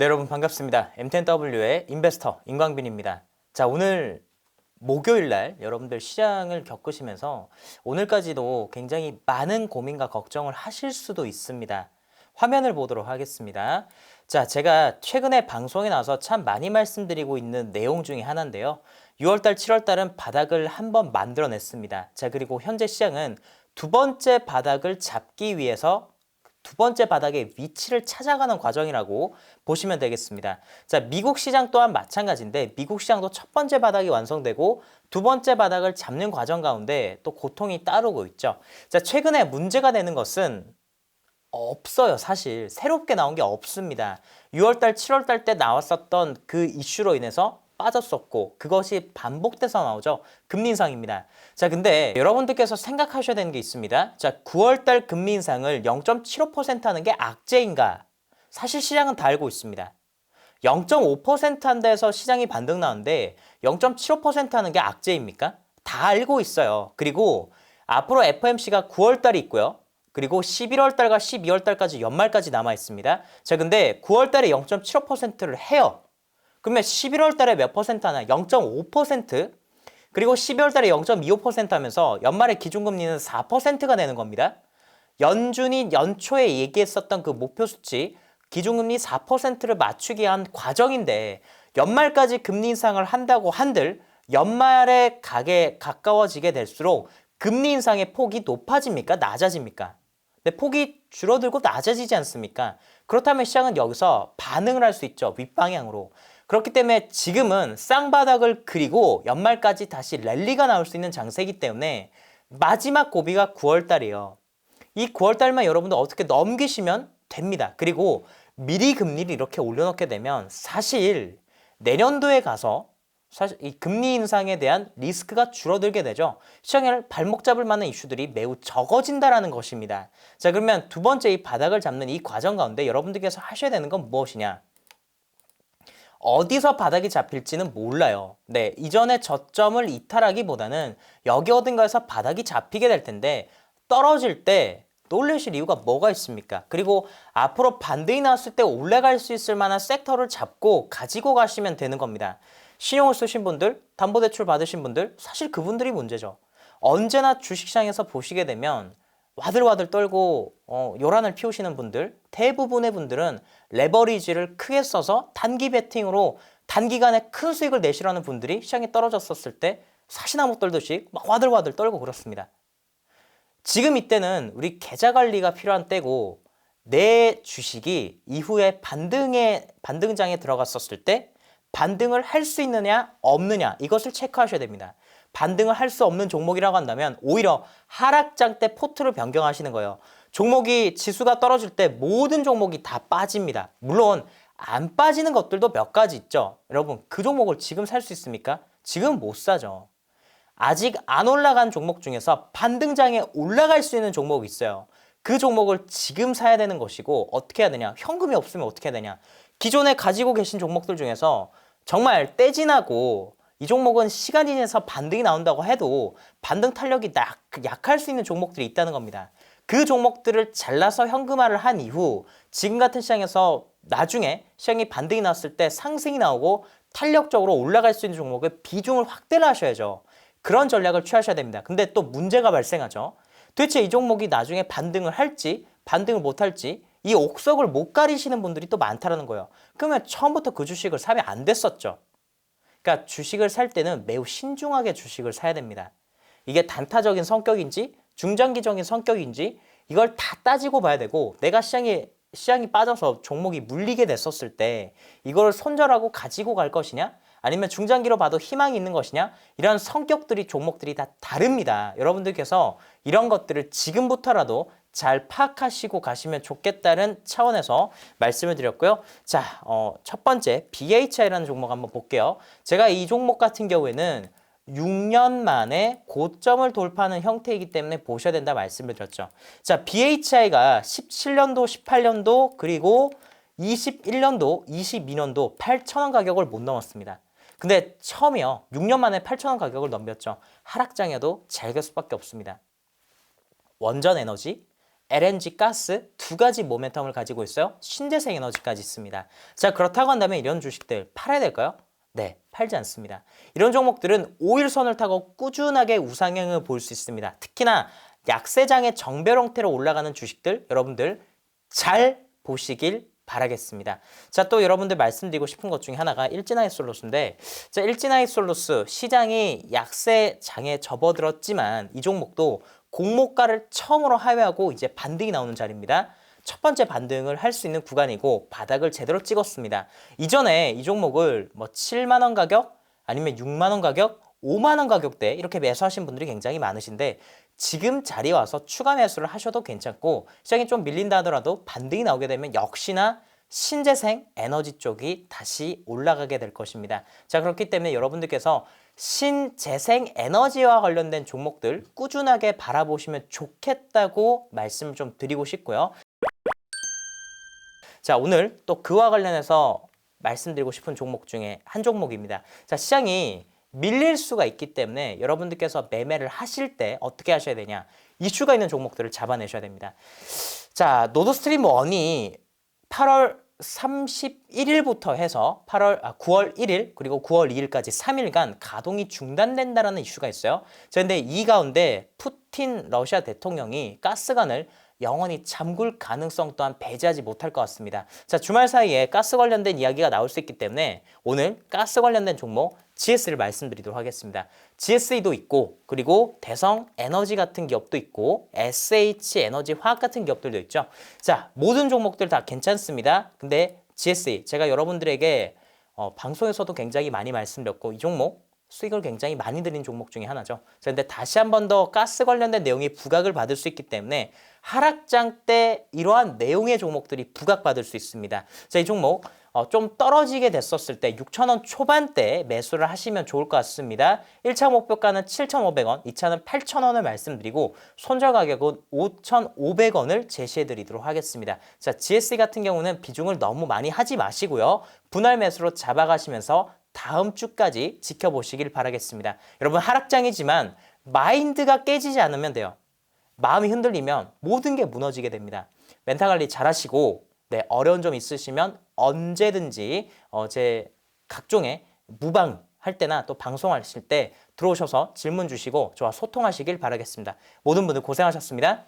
네, 여러분 반갑습니다. M10W의 인베스터 임광빈입니다. 자, 오늘 목요일 날 여러분들 시장을 겪으시면서 오늘까지도 굉장히 많은 고민과 걱정을 하실 수도 있습니다. 화면을 보도록 하겠습니다. 자, 제가 최근에 방송에 나와서 참 많이 말씀드리고 있는 내용 중에 하나인데요. 6월달, 7월달은 바닥을 한번 만들어냈습니다. 자, 그리고 현재 시장은 두 번째 바닥을 잡기 위해서 두 번째 바닥의 위치를 찾아가는 과정이라고 보시면 되겠습니다. 자, 미국 시장 또한 마찬가지인데 미국 시장도 첫 번째 바닥이 완성되고 두 번째 바닥을 잡는 과정 가운데 또 고통이 따르고 있죠. 자, 최근에 문제가 되는 것은 없어요, 사실. 새롭게 나온 게 없습니다. 6월달, 7월달 때 나왔었던 그 이슈로 인해서 빠졌었고 그것이 반복돼서 나오죠. 금리 인상입니다. 자, 근데 여러분들께서 생각하셔야 되는 게 있습니다. 자, 9월 달 금리 인상을 0.75% 하는 게 악재인가? 사실 시장은 다 알고 있습니다. 0.5% 한데서 시장이 반등 나는데 0.75% 하는 게 악재입니까? 다 알고 있어요. 그리고 앞으로 FMC가 9월 달이 있고요. 그리고 11월 달과 12월 달까지 연말까지 남아 있습니다. 자, 근데 9월 달에 0.75%를 해요. 그러면 11월 달에 몇 퍼센트 하나? 0.5%. 그리고 12월 달에 0.25% 하면서 연말에 기준금리는 4%가 되는 겁니다. 연준이 연초에 얘기했었던 그 목표 수치 기준금리 4%를 맞추기 위한 과정인데 연말까지 금리 인상을 한다고 한들 연말에 가게 가까워지게 될수록 금리 인상의 폭이 높아집니까? 낮아집니까? 근데 폭이 줄어들고 낮아지지 않습니까? 그렇다면 시장은 여기서 반응을 할 수 있죠. 윗방향으로. 그렇기 때문에 지금은 쌍바닥을 그리고 연말까지 다시 랠리가 나올 수 있는 장세이기 때문에 마지막 고비가 9월달이에요. 이 9월달만 여러분들 어떻게 넘기시면 됩니다. 그리고 미리 금리를 이렇게 올려놓게 되면 사실 내년도에 가서 사실 이 금리 인상에 대한 리스크가 줄어들게 되죠. 시장을 발목 잡을 만한 이슈들이 매우 적어진다라는 것입니다. 자, 그러면 두 번째 이 바닥을 잡는 이 과정 가운데 여러분들께서 하셔야 되는 건 무엇이냐? 어디서 바닥이 잡힐지는 몰라요. 네, 이전에 저점을 이탈하기보다는 여기 어딘가에서 바닥이 잡히게 될 텐데 떨어질 때 놀라실 이유가 뭐가 있습니까? 그리고 앞으로 반등이 나왔을 때 올라갈 수 있을 만한 섹터를 잡고 가지고 가시면 되는 겁니다. 신용을 쓰신 분들, 담보대출 받으신 분들, 사실 그분들이 문제죠. 언제나 주식시장에서 보시게 되면 와들와들 떨고 어, 요란을 피우시는 분들 대부분의 분들은 레버리지를 크게 써서 단기 베팅으로 단기간에 큰 수익을 내시라는 분들이 시장이 떨어졌었을 때 사시나무 떨듯이 막 와들와들 떨고 그렇습니다. 지금 이때는 우리 계좌 관리가 필요한 때고 내 주식이 이후에 반등에 반등장에 들어갔었을 때 반등을 할 수 있느냐 없느냐 이것을 체크하셔야 됩니다. 반등을 할 수 없는 종목이라고 한다면 오히려 하락장 때 포트를 변경하시는 거예요. 종목이 지수가 떨어질 때 모든 종목이 다 빠집니다. 물론 안 빠지는 것들도 몇 가지 있죠. 여러분 그 종목을 지금 살 수 있습니까? 지금 못 사죠. 아직 안 올라간 종목 중에서 반등장에 올라갈 수 있는 종목이 있어요. 그 종목을 지금 사야 되는 것이고 어떻게 해야 되냐? 현금이 없으면 어떻게 해야 되냐? 기존에 가지고 계신 종목들 중에서 정말 떼진하고 이 종목은 시간이 지나서 반등이 나온다고 해도 반등 탄력이 약할 수 있는 종목들이 있다는 겁니다. 그 종목들을 잘라서 현금화를 한 이후 지금 같은 시장에서 나중에 시장이 반등이 나왔을 때 상승이 나오고 탄력적으로 올라갈 수 있는 종목의 비중을 확대를 하셔야죠. 그런 전략을 취하셔야 됩니다. 근데 또 문제가 발생하죠. 도대체 이 종목이 나중에 반등을 할지 반등을 못 할지 이 옥석을 못 가리시는 분들이 또 많다라는 거예요. 그러면 처음부터 그 주식을 사면 안 됐었죠. 그러니까 주식을 살 때는 매우 신중하게 주식을 사야 됩니다. 이게 단타적인 성격인지 중장기적인 성격인지 이걸 다 따지고 봐야 되고 내가 시장에 시장이 빠져서 종목이 물리게 됐었을 때 이걸 손절하고 가지고 갈 것이냐 아니면 중장기로 봐도 희망이 있는 것이냐 이런 성격들이 종목들이 다 다릅니다. 여러분들께서 이런 것들을 지금부터라도 잘 파악하시고 가시면 좋겠다는 차원에서 말씀을 드렸고요. 자, 어, 첫 번째 BHI라는 종목 한번 볼게요. 제가 이 종목 같은 경우에는 6년 만에 고점을 돌파하는 형태이기 때문에 보셔야 된다 말씀을 드렸죠. 자, BHI가 17년도, 18년도 그리고 21년도, 22년도 8,000원 가격을 못 넘었습니다. 근데 처음이요. 6년 만에 8,000원 가격을 넘겼죠. 하락장에도 잘 갈 수밖에 없습니다. 원전 에너지, LNG 가스 두 가지 모멘텀을 가지고 있어요. 신재생 에너지까지 있습니다. 자, 그렇다고 한다면 이런 주식들 팔아야 될까요? 네, 팔지 않습니다. 이런 종목들은 5일선을 타고 꾸준하게 우상향을 볼 수 있습니다. 특히나 약세장의 정별 형태로 올라가는 주식들 여러분들 잘 보시길 바라겠습니다. 자, 또 여러분들 말씀드리고 싶은 것 중에 하나가 일진하이솔루스인데, 자, 일진하이솔루스 시장이 약세장에 접어들었지만 이 종목도 공모가를 처음으로 하회하고 이제 반등이 나오는 자리입니다. 첫 번째 반등을 할 수 있는 구간이고 바닥을 제대로 찍었습니다. 이전에 이 종목을 뭐 7만 원 가격 아니면 6만 원 가격, 5만 원 가격대 이렇게 매수하신 분들이 굉장히 많으신데 지금 자리에 와서 추가 매수를 하셔도 괜찮고 시장이 좀 밀린다 하더라도 반등이 나오게 되면 역시나 신재생 에너지 쪽이 다시 올라가게 될 것입니다. 자, 그렇기 때문에 여러분들께서 신재생 에너지와 관련된 종목들 꾸준하게 바라보시면 좋겠다고 말씀 좀 드리고 싶고요. 자, 오늘 또 그와 관련해서 말씀드리고 싶은 종목 중에 한 종목입니다. 자, 시장이 밀릴 수가 있기 때문에 여러분들께서 매매를 하실 때 어떻게 하셔야 되냐? 이슈가 있는 종목들을 잡아내셔야 됩니다. 자, 노드스트림 1이 8월 31일부터 해서 8월 아, 9월 1일 그리고 9월 2일까지 3일간 가동이 중단된다라는 이슈가 있어요. 자, 근데 이 가운데 푸틴 러시아 대통령이 가스관을 영원히 잠글 가능성 또한 배제하지 못할 것 같습니다. 자, 주말 사이에 가스 관련된 이야기가 나올 수 있기 때문에 오늘 가스 관련된 종목 GS를 말씀드리도록 하겠습니다. GSE도 있고 그리고 대성 에너지 같은 기업도 있고 SH 에너지 화학 같은 기업들도 있죠. 자, 모든 종목들 다 괜찮습니다. 근데 GSE 제가 여러분들에게 어, 방송에서도 굉장히 많이 말씀드렸고 이 종목 수익을 굉장히 많이 드린 종목 중에 하나죠. 자, 근데 다시 한 번 더 가스 관련된 내용이 부각을 받을 수 있기 때문에 하락장 때 이러한 내용의 종목들이 부각받을 수 있습니다. 자, 이 종목 어, 좀 떨어지게 됐었을 때 6,000원 초반대에 매수를 하시면 좋을 것 같습니다. 1차 목표가는 7,500원, 2차는 8,000원을 말씀드리고 손절 가격은 5,500원을 제시해 드리도록 하겠습니다. 자, GSE 같은 경우는 비중을 너무 많이 하지 마시고요. 분할 매수로 잡아가시면서 다음 주까지 지켜보시길 바라겠습니다. 여러분 하락장이지만 마인드가 깨지지 않으면 돼요. 마음이 흔들리면 모든 게 무너지게 됩니다. 멘탈 관리 잘 하시고 네, 어려운 점 있으시면 언제든지 어, 제 각종의 무방 할 때나 또 방송하실 때 들어오셔서 질문 주시고 저와 소통하시길 바라겠습니다. 모든 분들 고생하셨습니다.